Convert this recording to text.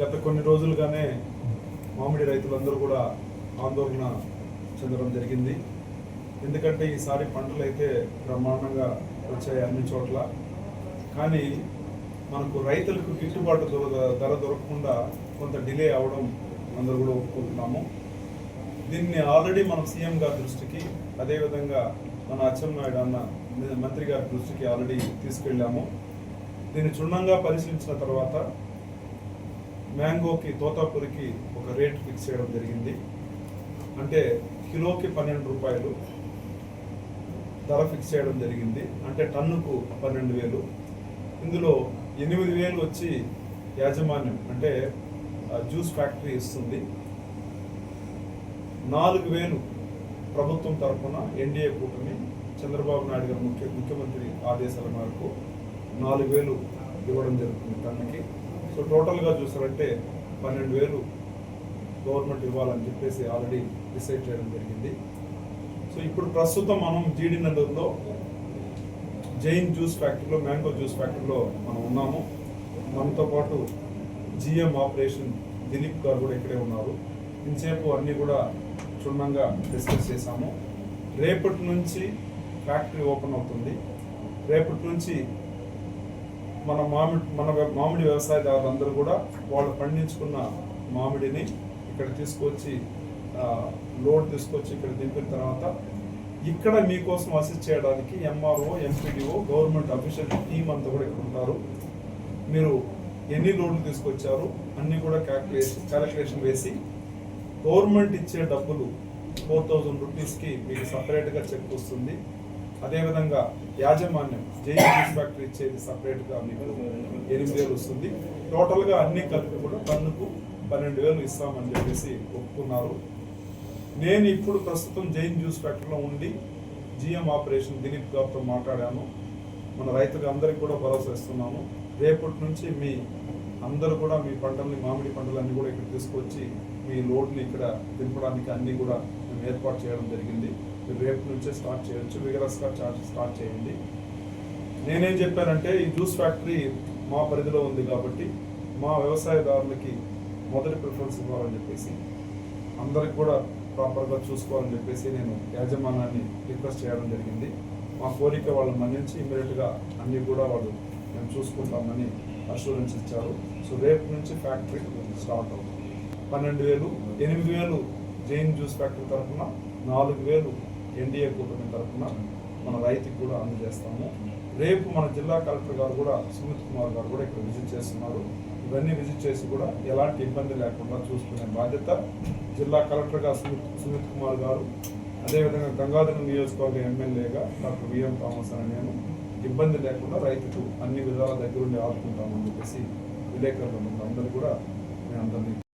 గత కొన్ని రోజులుగానే మామిడి రైతులందరూ కూడా ఆందోళన చెందడం జరిగింది. ఎందుకంటే ఈసారి పంటలు అయితే బ్రహ్మాండంగా వచ్చాయి అన్ని చోట్ల. కానీ మనకు రైతులకు గిట్టుబాటు ధర దొరకకుండా కొంత డిలే అవడం అందరూ కూడా ఒప్పుకుంటున్నాము. దీన్ని ఆల్రెడీ మనం సీఎం గారి దృష్టికి అదేవిధంగా మన అచ్చెన్నాయుడు అన్న మంత్రి గారి దృష్టికి ఆల్రెడీ తీసుకెళ్ళాము. దీన్ని క్షుణ్ణంగా పరిశీలించిన తర్వాత మ్యాంగోకి తోతాపూరికి ఒక రేట్ ఫిక్స్ చేయడం జరిగింది. అంటే కిలోకి పన్నెండు రూపాయలు ధర ఫిక్స్ చేయడం జరిగింది. అంటే టన్నుకు పన్నెండు వేలు. ఇందులో ఎనిమిది వేలు వచ్చి యాజమాన్యం అంటే ఆ, జ్యూస్ ఫ్యాక్టరీ ఇస్తుంది. నాలుగు వేలు ప్రభుత్వం తరఫున ఎన్డీఏ కూటమి చంద్రబాబు నాయుడు గారు ముఖ్య ముఖ్యమంత్రి ఆదేశాల మేరకు నాలుగు వేలు ఇవ్వడం జరుగుతుంది టన్నుకి. సో టోటల్గా చూసారంటే పన్నెండు వేలు గవర్నమెంట్ ఇవ్వాలని చెప్పేసి ఆల్రెడీ డిసైడ్ చేయడం జరిగింది. సో ఇప్పుడు ప్రస్తుతం మనం జీడి నగర్లో జైన్ జ్యూస్ ఫ్యాక్టరీలో మ్యాంగో జ్యూస్ ఫ్యాక్టరీలో మనం ఉన్నాము. మనతో పాటు జిఎం ఆపరేషన్ దిలీప్ గారు కూడా ఇక్కడే ఉన్నారు. ఇంతసేపు అన్నీ కూడా క్షుణ్ణంగా డిస్కస్ చేశాము. రేపటి నుంచి ఫ్యాక్టరీ ఓపెన్ అవుతుంది. రేపటి నుంచి మన మామిడి మన మామిడి వ్యవసాయదారులందరూ కూడా వాళ్ళు పండించుకున్న మామిడిని ఇక్కడ తీసుకొచ్చి లోడ్ తీసుకొచ్చి ఇక్కడ దింపిన తర్వాత ఇక్కడ మీకోసం అసిస్ట్ చేయడానికి MRO MPDO government official team అంతా కూడా ఇక్కడ ఉంటారు. మీరు ఎన్ని లోడ్లు తీసుకొచ్చారు అన్నీ కూడా క్యాల్కులేషన్ క్యాలిక్యులేషన్ వేసి గవర్నమెంట్ ఇచ్చే డబ్బులు ఫోర్ థౌజండ్ రూపీస్కి మీకు సపరేట్గా చెక్ వస్తుంది. అదేవిధంగా యాజమాన్యం జేఈఎస్ ఫ్యాక్టరీ ఇచ్చేది సపరేట్గా మీకు ఎనిమిది వేలు వస్తుంది. టోటల్గా అన్ని కలిపి కూడా టన్నుకు పన్నెండు వేలు ఇస్తామని చెప్పేసి ఒప్పుకున్నారు. నేను ఇప్పుడు ప్రస్తుతం జైన్ జ్యూస్ ఫ్యాక్టరీలో ఉండి జిఎం ఆపరేషన్ దిలీప్ గారితో మాట్లాడాను. మన రైతులందరికీ కూడా భరోసా ఇస్తున్నాము రేపటి నుంచి మీ అందరూ కూడా మీ పంటల్ని మామిడి పంటలన్నీ కూడా ఇక్కడ తీసుకొచ్చి మీ లోడ్ని ఇక్కడ దింపడానికి అన్నీ కూడా మేము ఏర్పాటు చేయడం జరిగింది. రేపు నుంచే స్టార్ట్ చేయొచ్చు. విగరస్గా చార్జ్ స్టార్ట్ చేయండి. నేనేం చెప్పానంటే ఈ జ్యూస్ ఫ్యాక్టరీ మా పరిధిలో ఉంది కాబట్టి మా వ్యవసాయదారులకి మొదటి ప్రిఫరెన్స్ ఇవ్వాలని చెప్పేసి అందరికి కూడా ప్రాపర్గా చూసుకోవాలని చెప్పేసి నేను యాజమాన్యాన్ని రిక్వెస్ట్ చేయడం జరిగింది. మా కోరిక వాళ్ళు మన్నించి ఇమీడియట్గా అన్నీ కూడా వాళ్ళు మేము చూసుకుంటామని అష్యూరెన్స్ ఇచ్చారు సో రేపు నుంచి ఫ్యాక్టరీ స్టార్ట్ అవుతుంది. పన్నెండు వేలు ఎనిమిది వేలు జైన్ జ్యూస్ ఫ్యాక్టరీ తరఫున నాలుగు వేలు ఎన్డీఏ కూటమి తరఫున మన రైతుకి కూడా అందజేస్తాము. రేపు మన జిల్లా కలెక్టర్ గారు కూడా సుమిత్ కుమార్ గారు కూడా ఇక్కడ విజిట్ చేస్తున్నారు. ఇవన్నీ విజిట్ చేసి కూడా ఎలాంటి ఇబ్బంది లేకుండా చూసుకునే బాధ్యత జిల్లా కలెక్టర్గా సుమిత్ సుమిత్ కుమార్ గారు. అదేవిధంగా గంగాధర నియోజకవర్గ ఎమ్మెల్యేగా డాక్టర్ విఎం థామస్ అని నేను ఇబ్బంది లేకుండా రైతుకు అన్ని విధాల దగ్గరుండి ఆదుకుంటామని చెప్పేసి విలేకరులు అందరూ కూడా నేను అందరినీ